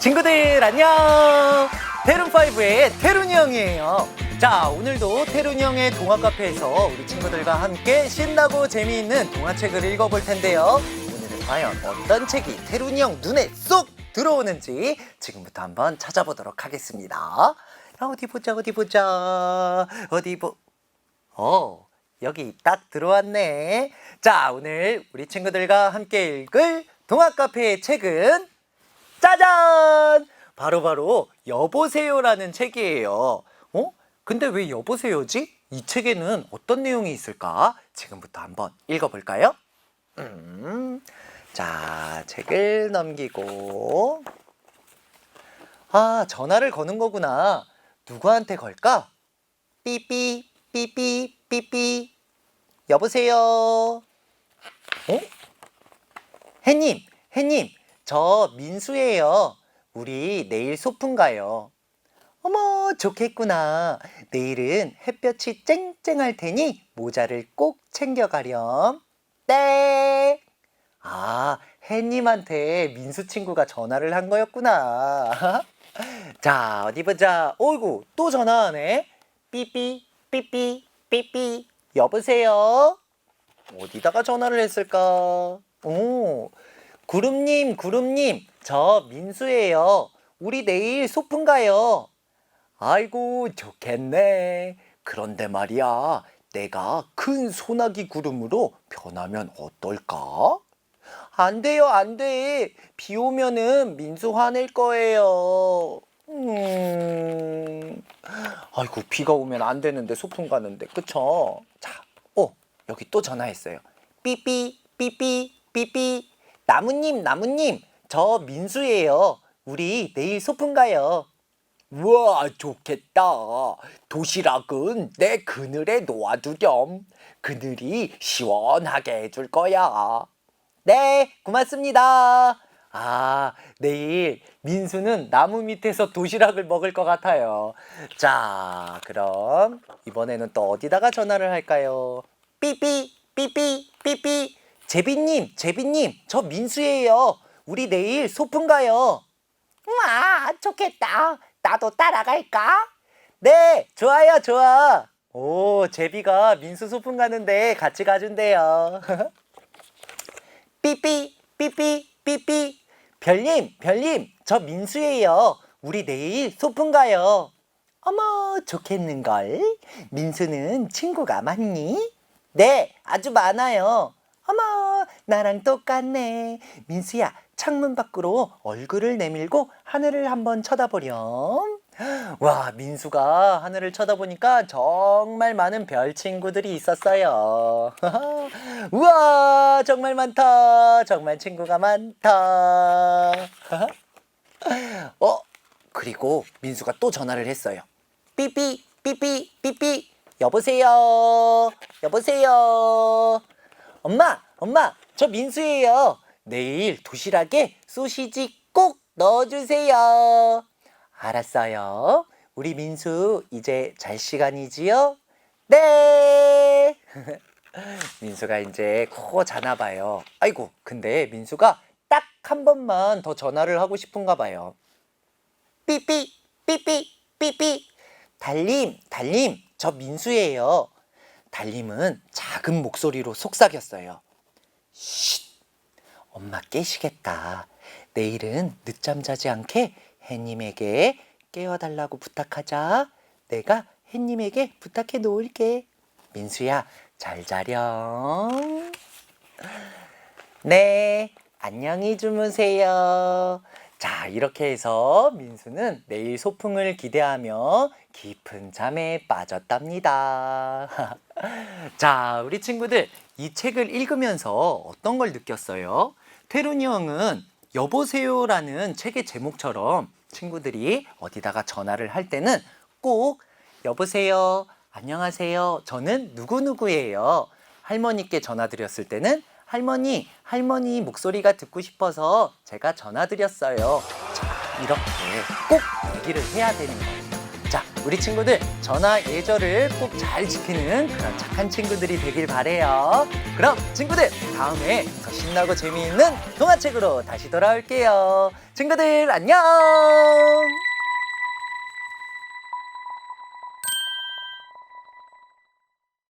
친구들 안녕! 테룬5의 테룬이 형이에요. 자 오늘도 테룬이 형의 동화 카페에서 우리 친구들과 함께 신나고 재미있는 동화책을 읽어볼 텐데요. 오늘은 과연 어떤 책이 테룬이 형 눈에 쏙 들어오는지 지금부터 한번 찾아보도록 하겠습니다. 자, 어디 보자 어디 보자. 어디 보... 어 여기 딱 들어왔네 자 오늘 우리 친구들과 함께 읽을 동화 카페의 책은 짜잔! 바로 바로 여보세요라는 책이에요. 어? 근데 왜 여보세요지? 이 책에는 어떤 내용이 있을까? 지금부터 한번 읽어볼까요? 음, 자, 책을 넘기고. 아, 전화를 거는 거구나. 누구한테 걸까? 삐삐, 삐삐. 여보세요? 어? 해님, 해님, 저 민수예요. 우리 내일 소풍 가요. 어머, 좋겠구나. 내일은 햇볕이 쨍쨍할 테니 모자를 꼭 챙겨가렴. 네. 아, 혜님한테 민수 친구가 전화를 한 거였구나. 자, 어디 보자. 어이구, 또 전화하네. 삐삐, 삐삐, 삐삐. 여보세요? 어디다가 전화를 했을까? 오, 구름님, 구름님, 저 민수예요. 우리 내일 소풍 가요. 아이고, 좋겠네. 그런데 말이야, 내가 큰 소나기 구름으로 변하면 어떨까? 안 돼요, 안 돼. 비 오면은 민수 화낼 거예요. 음. 아이고, 비가 오면 안 되는데, 소풍 가는데, 그쵸? 여기 또 전화했어요. 삐삐, 삐삐, 삐삐. 나무님, 나무님, 저 민수예요. 우리 내일 소풍 가요. 우와, 좋겠다. 도시락은 내 그늘에 놓아두렴. 그늘이 시원하게 해줄 거야. 네, 고맙습니다. 아, 내일 민수는 나무 밑에서 도시락을 먹을 것 같아요. 자, 그럼 이번에는 또 어디다가 전화를 할까요? 삐삐, 삐삐, 삐삐. 제비님, 제비님, 저 민수예요. 우리 내일 소풍 가요. 우와, 좋겠다. 나도 따라갈까? 네, 좋아요, 좋아. 오, 제비가 민수 소풍 가는데 같이 가준대요. 삐삐, 삐삐, 삐삐. 별님, 별님, 저 민수예요. 우리 내일 소풍 가요. 어머, 좋겠는걸? 민수는 친구가 많니? 네, 아주 많아요. 어머, 나랑 똑같네. 민수야, 창문 밖으로 얼굴을 내밀고 하늘을 한번 쳐다보렴. 와, 민수가 하늘을 쳐다보니까 정말 많은 별 친구들이 있었어요. 우와, 정말 많다. 정말 친구가 많다. 어, 그리고 민수가 또 전화를 했어요. 삐삐, 삐삐, 삐삐. 여보세요. 여보세요. 엄마, 엄마, 저 민수예요. 내일 도시락에 소시지 꼭 넣어주세요. 알았어요. 우리 민수 이제 잘 시간이지요? 네. 민수가 이제 코 자나 봐요. 아이고, 근데 민수가 딱 한 번만 더 전화를 하고 싶은가 봐요. 삐삐, 삐삐, 삐삐. 달님, 달님, 저 민수예요. 달님은 작은 목소리로 속삭였어요. 쉿, 엄마 깨시겠다. 내일은 늦잠 자지 않게 해님에게 깨워달라고 부탁하자. 내가 해님에게 부탁해 놓을게. 민수야, 잘 자렴. 네, 안녕히 주무세요. 자, 이렇게 해서 민수는 내일 소풍을 기대하며 깊은 잠에 빠졌답니다. 자, 우리 친구들, 이 책을 읽으면서 어떤 걸 느꼈어요? 태룬이 형은 여보세요라는 책의 제목처럼 친구들이 어디다가 전화를 할 때는 꼭 여보세요, 안녕하세요, 저는 누구누구예요. 할머니께 전화드렸을 때는 할머니, 할머니 목소리가 듣고 싶어서 제가 전화드렸어요. 자, 이렇게 꼭 얘기를 해야 되는 거예요. 자, 우리 친구들 전화 예절을 꼭 잘 지키는 그런 착한 친구들이 되길 바래요. 그럼 친구들 다음에 더 신나고 재미있는 동화책으로 다시 돌아올게요. 친구들 안녕!